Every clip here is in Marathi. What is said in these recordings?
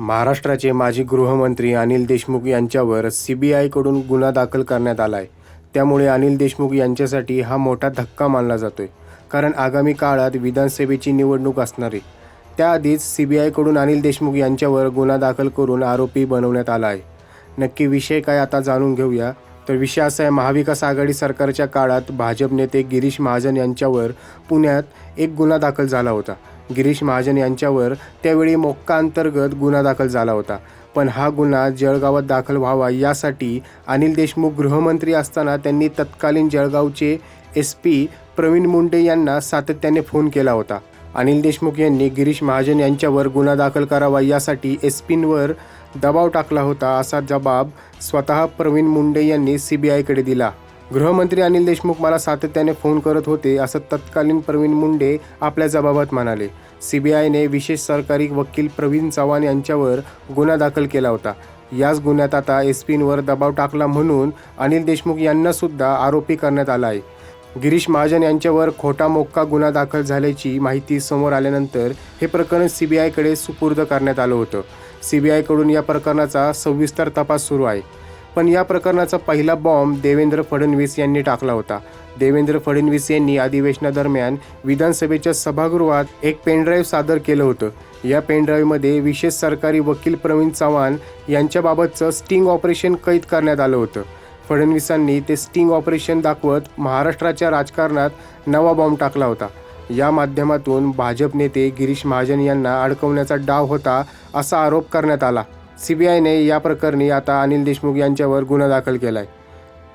महाराष्ट्राचे माजी गृहमंत्री अनिल देशमुख यांच्यावर सी बी आयकडून गुन्हा दाखल करण्यात आला आहे त्यामुळे अनिल देशमुख यांच्यासाठी हा मोठा धक्का मानला जातोय कारण आगामी काळात विधानसभेची निवडणूक असणार आहे. त्याआधीच सी बी आयकडून अनिल देशमुख यांच्यावर गुन्हा दाखल करून आरोपी बनवण्यात आला आहे नक्की विषय काय आता जाणून घेऊया. तर विषय असा आहे महाविकास आघाडी सरकारच्या काळात भाजप नेते गिरीश महाजन यांच्यावर पुण्यात एक गुन्हा दाखल झाला होता. गिरीश महाजन यांच्यावर त्यावेळी मोक्का अंतर्गत गुन्हा दाखल झाला होता. पण हा गुन्हा जळगावात दाखल व्हावा यासाठी अनिल देशमुख गृहमंत्री असताना त्यांनी तत्कालीन जळगावचे एस पी प्रवीण मुंडे यांना सातत्याने फोन केला होता. अनिल देशमुख यांनी गिरीश महाजन यांच्यावर गुन्हा दाखल करावा यासाठी एस पींवर दबाव टाकला होता असा जबाब स्वतः प्रवीण मुंडे यांनी सी बी आयकडे दिला. गृहमंत्री अनिल देशमुख मला सातत्याने फोन करत होते असं तत्कालीन प्रवीण मुंडे आपल्या जबाबात म्हणाले. सी बी आयने विशेष सरकारी वकील प्रवीण चव्हाण यांच्यावर गुन्हा दाखल केला होता. याच गुन्ह्यात आता एस पींवर दबाव टाकला म्हणून अनिल देशमुख यांना सुद्धा आरोपी करण्यात आला आहे. गिरीश महाजन यांच्यावर खोटा मोक्का गुन्हा दाखल झाल्याची माहिती समोर आल्यानंतर हे प्रकरण सी बी आयकडे सुपूर्द करण्यात आलं होतं. सी बी आयकडून या प्रकरणाचा सविस्तर तपास सुरू आहे. पण या प्रकरणाचा पहिला बॉम्ब देवेंद्र फडणवीस यांनी टाकला होता. देवेंद्र फडणवीस यांनी अधिवेशनादरम्यान विधानसभेच्या सभागृहात एक पेनड्राईव्ह सादर केलं होतं. या पेनड्राईव्हमध्ये विशेष सरकारी वकील प्रवीण चव्हाण यांच्याबाबतचं स्टिंग ऑपरेशन कैद करण्यात आलं होतं. फडणवीसांनी ते स्टिंग ऑपरेशन दाखवत महाराष्ट्राच्या राजकारणात नवा बॉम्ब टाकला होता. या माध्यमातून भाजप नेते गिरीश महाजन यांना अडकवण्याचा डाव होता असा आरोप करण्यात आला. सीबीआयने या प्रकरणी आता अनिल देशमुख यांच्यावर गुन्हा दाखल केला आहे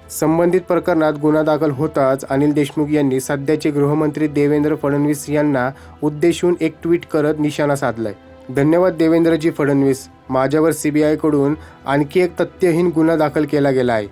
संबंधित प्रकरणात गुन्हा दाखल होताच अनिल देशमुख यांनी सध्याचे गृहमंत्री देवेंद्र फडणवीस यांना उद्देशून एक ट्विट करत निशाणा साधलाय. धन्यवाद देवेंद्रजी फडणवीस. माझ्यावर सीबीआयकडून आणखी एक तथ्यहीन गुन्हा दाखल केला गेला आहे.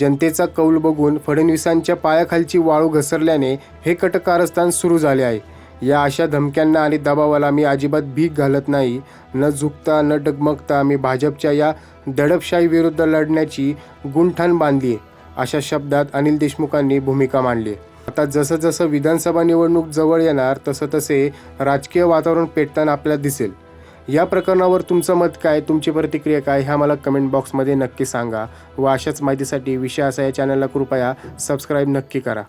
जनतेचा कौल बघून फडणवीसांच्या पायाखालची वाळू घसरल्याने हे कटकारस्थान सुरू झाले आहे. या अशा धमक्यांना आणि दबावाला मी अजिबात भीक घालत नाही. न झुकता न डगमगता मी भाजपच्या या दडपशाही विरुद्ध लढण्याची गुंठण बांधली आहे अशा शब्दात अनिल देशमुखांनी भूमिका मांडली. आता जसं जसं विधानसभा निवडणूक जवळ येणार तसं तसे राजकीय वातावरण पेटताना आपल्याला दिसेल. या प्रकरणावर तुमचं मत काय? तुमची प्रतिक्रिया काय? ह्या मला कमेंट बॉक्समध्ये नक्की सांगा व अशाच माहितीसाठी विषय असा या चॅनलला कृपया सबस्क्राईब नक्की करा.